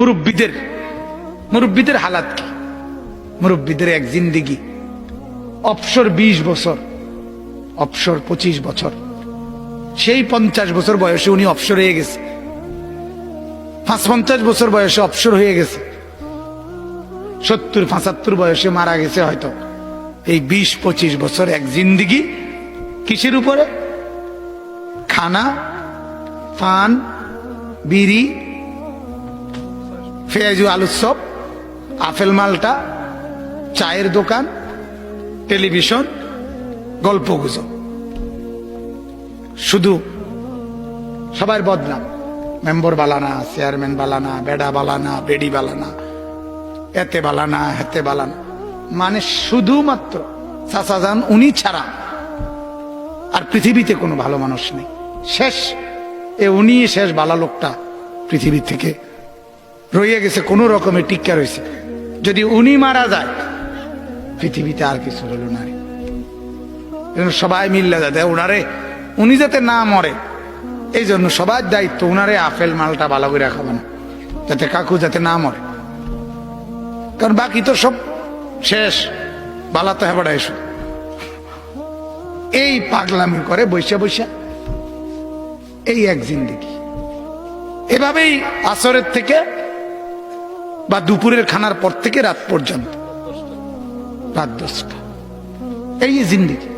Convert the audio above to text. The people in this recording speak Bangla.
মুরব্বীদের মুরব্বীদের হালাত কি? মুরব্বীদের এক জিন্দিগি। অপসর বিশ বছর অপসর পঁচিশ বছর। সেই পঞ্চাশ বছর বয়সে উনি অপসর হয়ে গেছে। পাঁচ পঞ্চাশ বছর বয়সে অপসর হয়ে গেছে। সত্তর, পঁচাত্তর বয়সে মারা গেছে হয়তো। এই বিশ, পঁচিশ বছর এক জিন্দিগি কিসের উপরে? খানা, পান, বিড়ি পেঁয়াজু আলুর চপ, আপেল মালটা, চায়ের দোকান, টেলিভিশন গল্প গুজব শুধু সবার বদনাম। মেম্বর বালানা চেয়ারম্যান বালানা বেডা বালানা বেডি বালানা এতে বালানা হেতে বালানা মানে শুধুমাত্র চাচাজান উনি ছাড়া আর পৃথিবীতে কোনো ভালো মানুষ নেই। শেষ, এ উনি শেষ বালা লোকটা পৃথিবী থেকে রয়ে গেছে, কোনো রকমে টিক্কা রয়েছে যদি উনি মারা যায়, পৃথিবীতে আর কিছু রইল না সবাই মিল্লা যাতে ওনারে উনি যাতে না মরে এই জন্য সবার দায়িত্ব উনারে আপেল মালটা ভালো করে খাবেন যাতে কাকু যাতে না মরে। কারণ বাকি তো সব শেষ, বালা তো হেবাড়া এসো এই পাগলামি করে বৈশা বৈশা, এই এক জিন্দিগি। এভাবেই আসরের থেকে বা দুপুরের খানার পর থেকে রাত পর্যন্ত। রাত দশটা। এই জিন্দিগি।